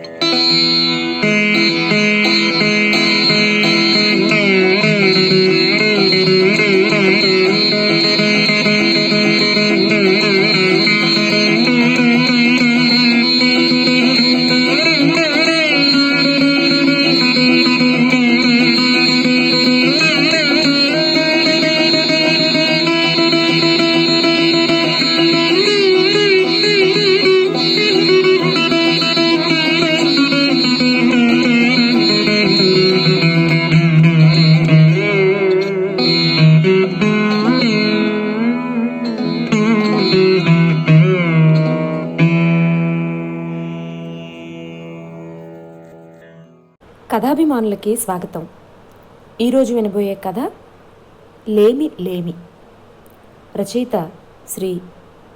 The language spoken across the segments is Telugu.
Música కథాభిమానులకి స్వాగతం. ఈరోజు వినబోయే కథ లేమి లేమి. రచయిత శ్రీ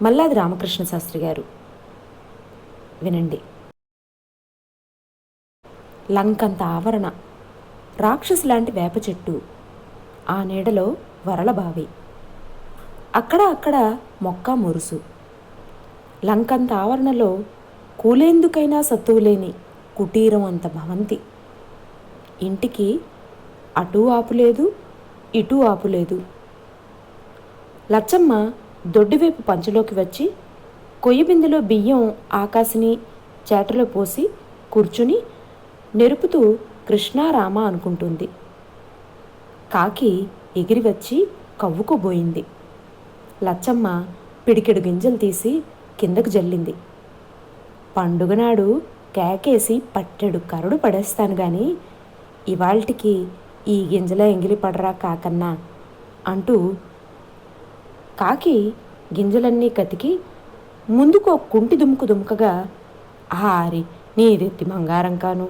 మల్లాది రామకృష్ణ శాస్త్రి గారు. వినండి. లంకంత ఆవరణ రాక్షసు లాంటి వేప చెట్టు ఆ నీడలో వరల బావి. అక్కడ అక్కడ మొక్క మురుసు. లంకంత ఆవరణలో కూలేందుకైనా సత్తువులేని కుటీరం అంత భవంతి. ఇంటికి అటూ ఆపులేదు ఇటూ ఆపులేదు. లచ్చమ్మ దొడ్డివైపు పంచలోకి వచ్చి కొయ్యి బిందెలో బియ్యం ఆకాశని చేటలో పోసి కూర్చుని నెరుపుతూ కృష్ణారామ అనుకుంటుంది. కాకి ఎగిరి వచ్చి కవ్వుకోబోయింది. లచ్చమ్మ పిడికెడు గింజలు తీసి కిందకు జల్లింది. పండుగ నాడు కేకేసి పట్టెడు కరుడు పడేస్తాను కానీ ఇవాల్టికి ఈ గింజలో ఎంగిలి పడరా కాకన్నా అంటూ కాకి గింజలన్నీ కతికి ముందుకు కుంటి దుముకు దుముకగా ఆరి నీదెత్తి బంగారం కాను.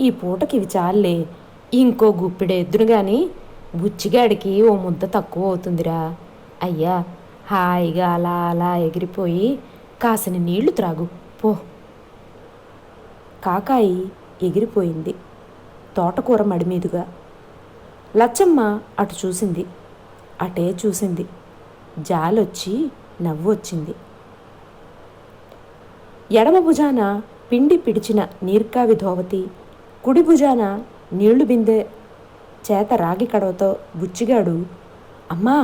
ఈ పూటకి ఇవి చాలే ఇంకో గుప్పిడ ఎద్దును గాని బుచ్చిగాడికి ఓ ముద్ద తక్కువ అవుతుందిరా. అయ్యా హాయిగా అలా అలా ఎగిరిపోయి కాసిన నీళ్ళు త్రాగు. పో. కాకాయి ఎగిరిపోయింది. తోటకూర మడిమీదుగా లచ్చమ్మ అటు చూసింది అటే చూసింది. జాలొచ్చి నవ్వు వచ్చింది ఎడమ భుజాన పిండి పిడిచిన నీర్కావి ధోవతి కుడి భుజాన నీళ్ళు బిందె చేత రాగి కడవతో బుచ్చిగాడు అమ్మా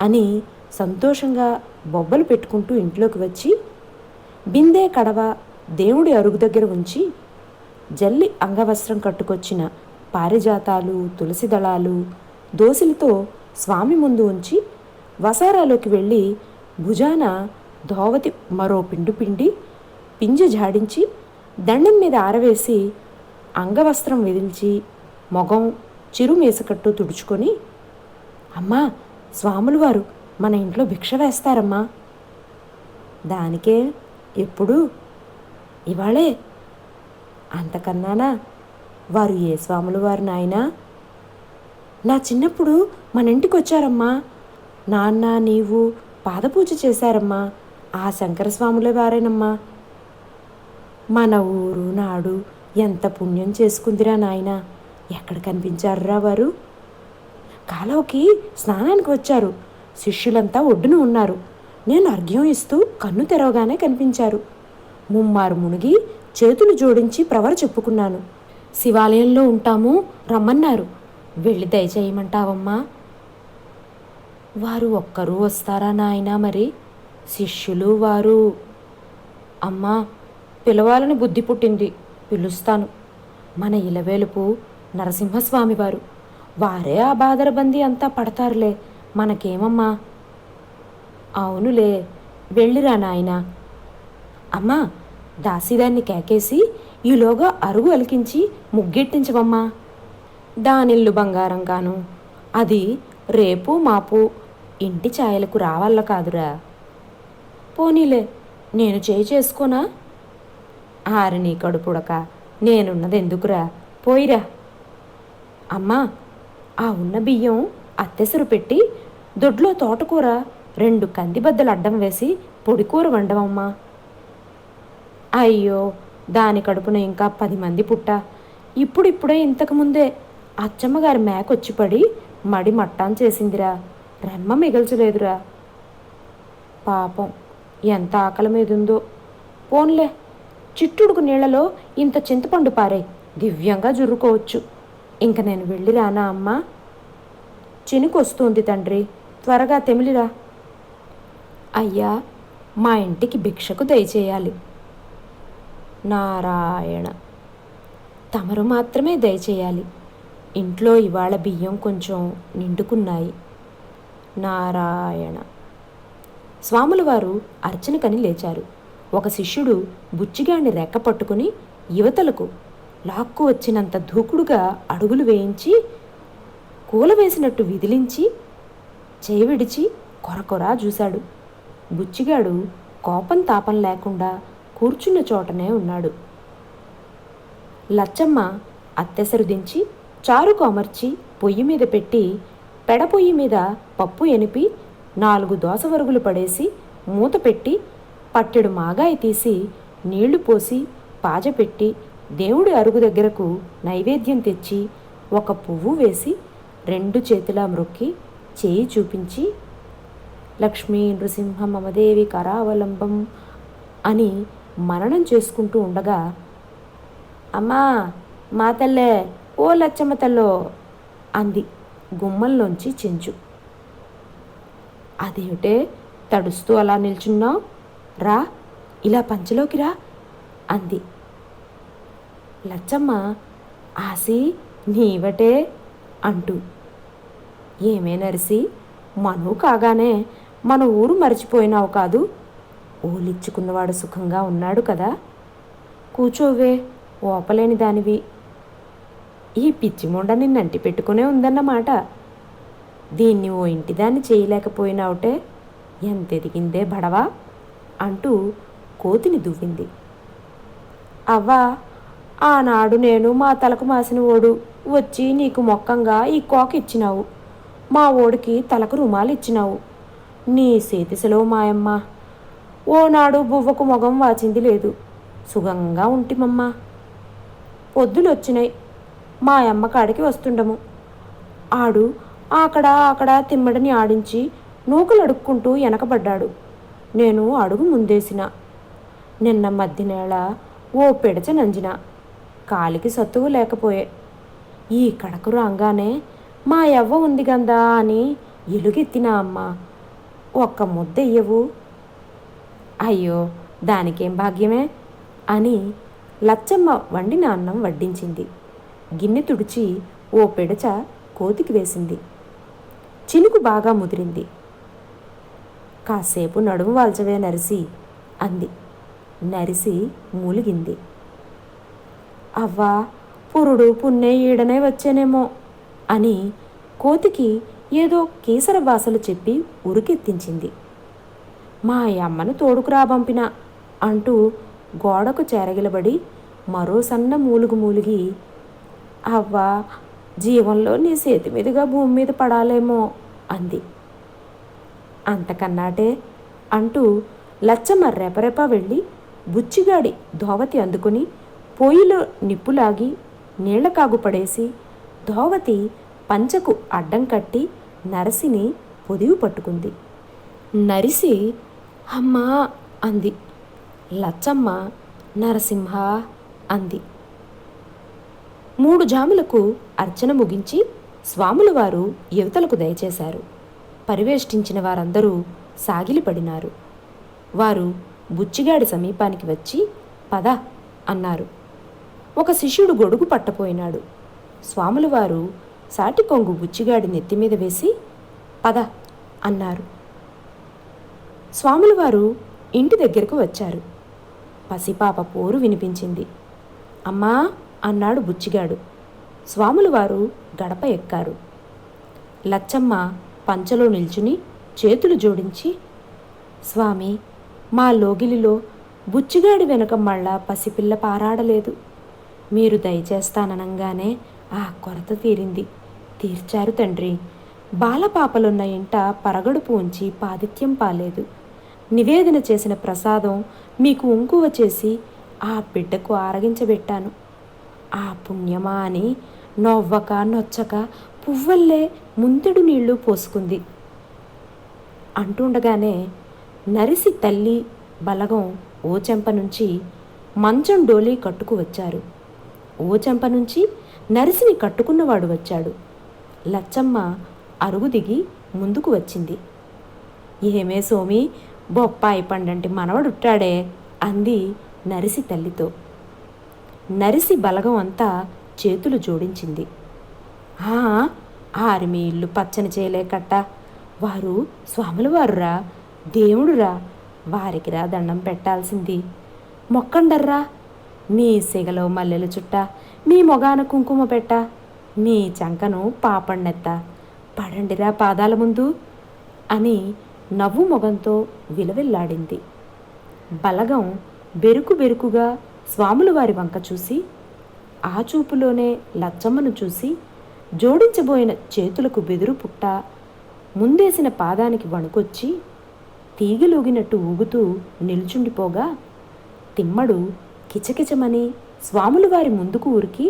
అని సంతోషంగా బొబ్బలు పెట్టుకుంటూ ఇంట్లోకి వచ్చి బిందె కడవ దేవుడి అరుగు దగ్గర ఉంచి జల్లి అంగవస్త్రం కట్టుకొచ్చిన పారిజాతాలు తులసి దళాలు దోసిలతో స్వామి ముందు ఉంచి వసారాలోకి వెళ్ళి భుజాన ధోవతి మరో పిండు పిండి పింజ జాడించి దండం మీద ఆరవేసి అంగవస్త్రం విదిల్చి మొగం చిరుమేసకట్టు తుడుచుకొని అమ్మా స్వాములు వారు మన ఇంట్లో భిక్ష వేస్తారమ్మా. దానికే ఎప్పుడు ఇవాళే అంతకన్నానా? వారు ఏ స్వాములు వారు నాయనా? నా చిన్నప్పుడు మన ఇంటికి వచ్చారమ్మా నాన్న నీవు పాదపూజ చేశారమ్మా. ఆ శంకరస్వాములే వారేనమ్మా. మన ఊరు నాడు ఎంత పుణ్యం చేసుకుందిరా నాయన. ఎక్కడ కనిపించారురా వారు? కాలువకి స్నానానికి వచ్చారు. శిష్యులంతా ఒడ్డున ఉన్నారు. నేను అర్ఘ్యం ఇస్తూ కన్ను తెరవగానే కనిపించారు. ముమ్మారు మునిగి చేతులు జోడించి ప్రవర చెప్పుకున్నాను. శివాలయంలో ఉంటాము రమ్మన్నారు. వెళ్ళి దయచేయమంటావమ్మా. వారు ఒక్కరూ వస్తారా నాయనా మరి? శిష్యులు వారు. అమ్మా పిలవాలని బుద్ధి పుట్టింది. పిలుస్తాను. మన ఇలవేలుపు నరసింహస్వామివారు వారే ఆ బాదరబందీ అంతా పడతారులే. మనకేమమ్మా? అవునులే వెళ్ళిరా నాయనా. అమ్మా దాసీదాన్ని కేకేసి ఈలోగా అరుగు అలికించి ముగ్గెట్టించవమ్మా. దానిల్లు బంగారం కాను అది రేపు మాపు ఇంటి ఛాయలకు రావాల కాదురా. పోనీలే నేను చేయి చేసుకోనా? ఆరి నీ కడుపుడక నేనున్నది ఎందుకురా పోయిరా. అమ్మా ఆ ఉన్న బియ్యం అత్తెసరు పెట్టి దొడ్లో తోటకూర రెండు కందిబద్దలు అడ్డం వేసి పొడికూర వండవమ్మా. అయ్యో దాని కడుపున ఇంకా పది మంది పుట్ట. ఇప్పుడిప్పుడే ఇంతకుముందే అచ్చమ్మగారి మేకొచ్చి పడి మడి మట్టాన్ చేసిందిరా. రెమ్మ మిగల్చలేదురా. పాపం ఎంత ఆకలి మీదుందో. పోన్లే చిట్టుడుకు నీళ్ళలో ఇంత చింతపండు పారే దివ్యంగా జుర్రుకోవచ్చు. ఇంక నేను వెళ్ళి రానా అమ్మా? చినుకొస్తుంది తండ్రి త్వరగా తెమిలిరా. అయ్యా మా ఇంటికి భిక్షకు దయచేయాలి. నారాయణ. తమరు మాత్రమే దయచేయాలి. ఇంట్లో ఇవాళ బియ్యం కొంచెం నిండుకున్నాయి. నారాయణ. స్వాముల వారు అర్చనకని లేచారు. ఒక శిష్యుడు బుచ్చిగాడిని రెక్క పట్టుకుని యువతలకు లాక్కు వచ్చినంత దూకుడుగా అడుగులు వేయించి కూలవేసినట్టు విదిలించి చేయి విడిచి కొరకొరా చూశాడు. బుచ్చిగాడు కోపం తాపం లేకుండా కూర్చున్న చోటనే ఉన్నాడు. లచ్చమ్మ అత్తెసరు దించి చారుకు అమర్చి పొయ్యి మీద పెట్టి పెడపొయ్యి మీద పప్పు ఎనిపి నాలుగు దోసవరుగులు పడేసి మూత పెట్టి పట్టెడు మాగాయి తీసి నీళ్ళు పోసి పాజపెట్టి దేవుడి అరుగు దగ్గరకు నైవేద్యం తెచ్చి ఒక పువ్వు వేసి రెండు చేతులా మ్రొక్కి చేయి చూపించి లక్ష్మీ నృసింహ మమదేవి కరావలంబం అని మననం చేసుకుంటూ ఉండగా అమ్మా మా తల్లే ఓ లచ్చమ్మ తల్లో అంది గుమ్మంలోంచి చెంచు. అదేమిటే తడుస్తూ అలా నిల్చున్నావు? రా ఇలా పంచలోకి రా అంది. లచ్చమ్మ ఆసి నీవటే అంటూ. ఏమే నరిసి మనువు కాగానే మన ఊరు మర్చిపోయినావు కాదు? ఓలిచ్చుకున్నవాడు సుఖంగా ఉన్నాడు కదా? కూచోవే ఓపలేని దానివి. ఈ పిచ్చి ముండ నిన్నంటి పెట్టుకునే ఉందన్నమాట. దీన్ని ఓ ఇంటిదాన్ని చేయలేకపోయినావుటే ఎంత ఎదిగిందే బడవా? అంటూ కోతిని దువ్వింది. అవ్వా ఆనాడు నేను మా తలకు మాసిన ఓడు వచ్చి నీకు మొక్కంగా ఈ కోక ఇచ్చినావు. మా ఓడికి తలకు రుమాలు ఇచ్చినావు నీ సేతిసలో మాయమ్మ. ఓనాడు బువ్వకు మొగం వాచింది లేదు. సుగంగా ఉంటిమమ్మా పొద్దులు వచ్చినాయి మా అమ్మ కాడికి వస్తుండము. ఆడు అక్కడ అక్కడ తిమ్మడిని ఆడించి నూకలు అడుక్కుంటూ వెనకబడ్డాడు నేను అడుగు ముందేసిన. నిన్న మధ్యనేళ ఓ పిడచ నంజిన. కాలికి సత్తువు లేకపోయే. ఈ కడకు రాగానే మా యవ్వ ఉంది గందా అని ఎలుగెత్తినా అమ్మ. ఒక్క ముద్ద ఇయ్యవు అయ్యో దానికేం భాగ్యమే? అని లచ్చమ్మ వండిన అన్నం వడ్డించింది. గిన్నె తుడిచి ఓ పెడచ కోతికి వేసింది. చినుకు బాగా ముదిరింది. కాసేపు నడుము వాల్చవే నరిసి అంది. నరిసి మూలిగింది. అవ్వా పురుడు పున్నే ఈడనే వచ్చేనేమో అని కోతికి ఏదో కీసర భాషలు చెప్పి ఉరికెత్తించింది. మా అమ్మను తోడుకురా పంపిన అంటూ గోడకు చేరగిలబడి మరో సన్న మూలుగు మూలిగి అవ్వా జీవంలో నీ చేతి మీదుగా భూమి మీద పడాలేమో అంది. అంతకన్నాటే అంటూ లచ్చమ్మ రెపరెప వెళ్ళి బుచ్చిగాడి ధోవతి అందుకుని పొయ్యిలో నిప్పులాగి నీళ్ళ కాగు పడేసి ధోవతి పంచకు అడ్డం కట్టి నరసిని పొదివి పట్టుకుంది. నరిసి అమ్మా అంది. లచ్చమ్మ నరసింహ అంది. మూడు జాములకు అర్చన ముగించి స్వాముల వారు యువతలకు దయచేశారు. పరివేష్టించిన వారందరూ సాగిలిపడినారు. వారు బుచ్చిగాడి సమీపానికి వచ్చి పద అన్నారు. ఒక శిష్యుడు గొడుగు పట్టపోయినాడు. స్వాములవారు సాటి కొంగు బుచ్చిగాడి నెత్తిమీద వేసి పద అన్నారు. స్వాములు వారు ఇంటి దగ్గరకు వచ్చారు. పసిపాప పోరు వినిపించింది. అమ్మా అన్నాడు బుచ్చిగాడు. స్వాములు వారు గడప ఎక్కారు. లచ్చమ్మ పంచలో నిల్చుని చేతులు జోడించి స్వామి మా లోగిలిలో బుచ్చిగాడి వెనుక మళ్ళా పసిపిల్ల పారాడలేదు. మీరు దయచేస్తాననంగానే ఆ కొరత తీరింది. తీర్చారు తండ్రి. బాలపాపలున్న ఇంట పరగడుపు ఉంచి పాదిత్యం పాలేదు. నివేదన చేసిన ప్రసాదం మీకు ఉంకువ చేసి ఆ బిడ్డకు ఆరగించబెట్టాను. ఆ పుణ్యమా అని నవ్వక నొచ్చక పువ్వల్లే ముంతెడు నీళ్ళు పోసుకుంది. అంటుండగానే నరిసి తల్లి బలగం ఓ చెంప నుంచి మంచం డోలి కట్టుకు వచ్చారు. ఓ చెంప నుంచి నరిసిని కట్టుకున్నవాడు వచ్చాడు. లచ్చమ్మ అరుగు దిగి ముందుకు వచ్చింది. ఏమే సోమి బొప్పాయి పండంటి మనవడుట్టాడే అంది నరిసి తల్లితో. నరిసి బలగం అంతా చేతులు జోడించింది. "ఆ, ఆర్మీ ఇల్లు పచ్చని చేయలేకట్ట. వారు స్వాముల వారురా దేవుడురా వారికిరా దండం పెట్టాల్సింది. మొక్కండర్రా మీ సిగలో మల్లెలు చుట్ట మీ మొగాన కుంకుమ పెట్ట మీ చంకను పాపಣ್ಣెత్త పడండిరా పాదాల ముందు అని నవ్వు మొగంతో విలవిల్లాడింది. బలగం బెరుకు బెరుకుగా స్వాముల వారి వంక చూసి ఆ చూపులోనే లచ్చమ్మను చూసి జోడించబోయిన చేతులకు బెదురు పుట్ట ముందేసిన పాదానికి వణుకొచ్చి తీగలూగినట్టు ఊగుతూ నిల్చుండిపోగా తిమ్మడు కిచకిచమని స్వాములు వారి ముందుకు ఉరికి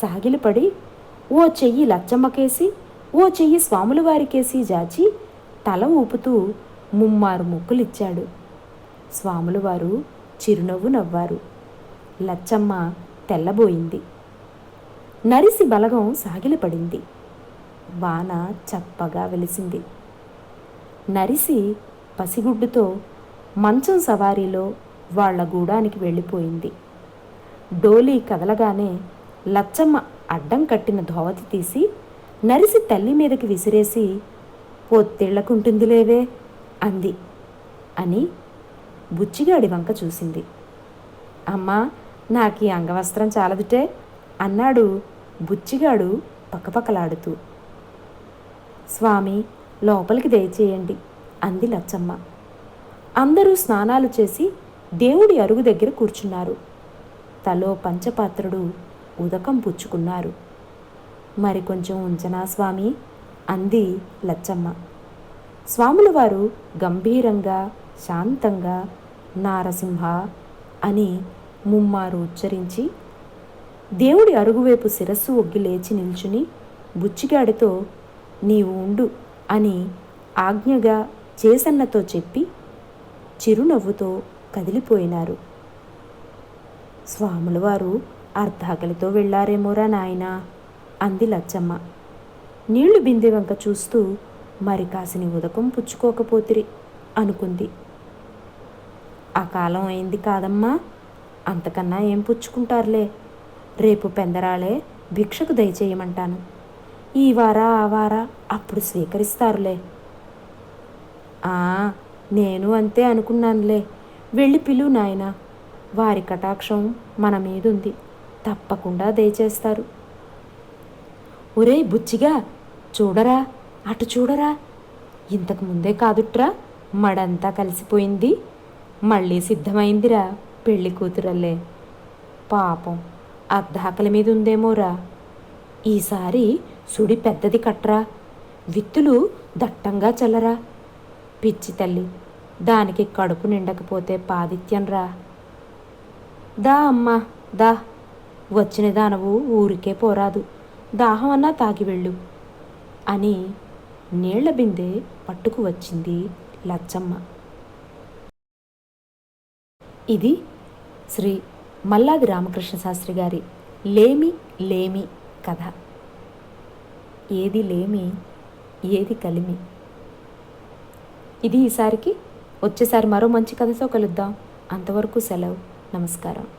సాగిలపడి ఓ చెయ్యి లచ్చమ్మకేసి ఓ చెయ్యి స్వాముల వారికేసి జాచి తల ఊపుతూ ముమ్మారు ముక్కులిచ్చాడు. స్వాములు వారు చిరునవ్వు నవ్వారు. లచ్చమ్మ తెల్లబోయింది. నరిసి బలగం సాగిలపడింది. వాన చప్పగా వెలిసింది. నరిసి పసిగుడ్డుతో మంచం సవారీలో వాళ్ళ గూడానికి వెళ్ళిపోయింది. డోలీ కదలగానే లచ్చమ్మ అడ్డం కట్టిన ధోవతి తీసి నరిసి తల్లి మీదకి విసిరేసి పొత్తిళ్ళకుంటుందిలేవే అంది. అని బుచ్చిగాడి వంక చూసింది. అమ్మా నాకు ఈ అంగవస్త్రం చాలదుటే అన్నాడు బుచ్చిగాడు పక్కపక్కలాడుతూ. స్వామి లోపలికి దయచేయండి అంది లచ్చమ్మ. అందరూ స్నానాలు చేసి దేవుడి అరుగు దగ్గర కూర్చున్నారు. తలో పంచపాత్రుడు ఉదకం పుచ్చుకున్నారు. మరి కొంచెం ఉంచనా స్వామి? అంది లచ్చమ్మ. స్వాముల వారు గంభీరంగా శాంతంగా నారసింహ అని ముమ్మారు ఉచ్చరించి దేవుడి అరుగువైపు శిరస్సు ఒగ్గి లేచి నిల్చుని బుచ్చిగాడితో నీవు ఉండు అని ఆజ్ఞగా చేసన్నతో చెప్పి చిరునవ్వుతో కదిలిపోయినారు. స్వాములవారు అర్ధాకలితో వెళ్ళారేమోరా నాయనా? అంది లచ్చమ్మ. నీళ్ళు బిందె వంక చూస్తూ మరి కాసిని ఉదకం పుచ్చుకోకపోతిరి అనుకుంది. ఆ కాలం అయింది కాదమ్మా అంతకన్నా ఏం పుచ్చుకుంటారులే. రేపు పెందరాలే భిక్షకు దయచేయమంటాను. ఈ వారా ఆ వారా అప్పుడు స్వీకరిస్తారులే. ఆ నేను అంతే అనుకున్నానులే. వెళ్ళి పిలువు నాయన. వారి కటాక్షం మన మీదుంది. తప్పకుండా దయచేస్తారు. ఒరే బుచ్చిగా చూడరా అటు చూడరా. ఇంతకు ముందే కాదుట్రా మడంతా కలిసిపోయింది. మళ్ళీ సిద్ధమైందిరా పెళ్ళి కూతురల్లే. పాపం అర్ధాకలి మీద ఉందేమోరా ఈసారి సుడి పెద్దది కట్రా. విత్తులు దట్టంగా చల్లరా. పిచ్చి తల్లి దానికి కడుపు నిండకపోతే పాదిత్యంరా. దా అమ్మా దా. వచ్చిన దానవు ఊరికే పోరాదు. దాహం అన్నా తాగి వెళ్ళు అని నీళ్ళ బిందె పట్టుకు వచ్చింది లచ్చమ్మ. ఇది శ్రీ మల్లాది రామకృష్ణ శాస్త్రి గారి లేమి లేమి కథ. ఏది లేమి ఏది కలిమి? ఇది ఈసారికి. వచ్చేసారి మరో మంచి కథతో కలుద్దాం. అంతవరకు సెలవు. నమస్కారం.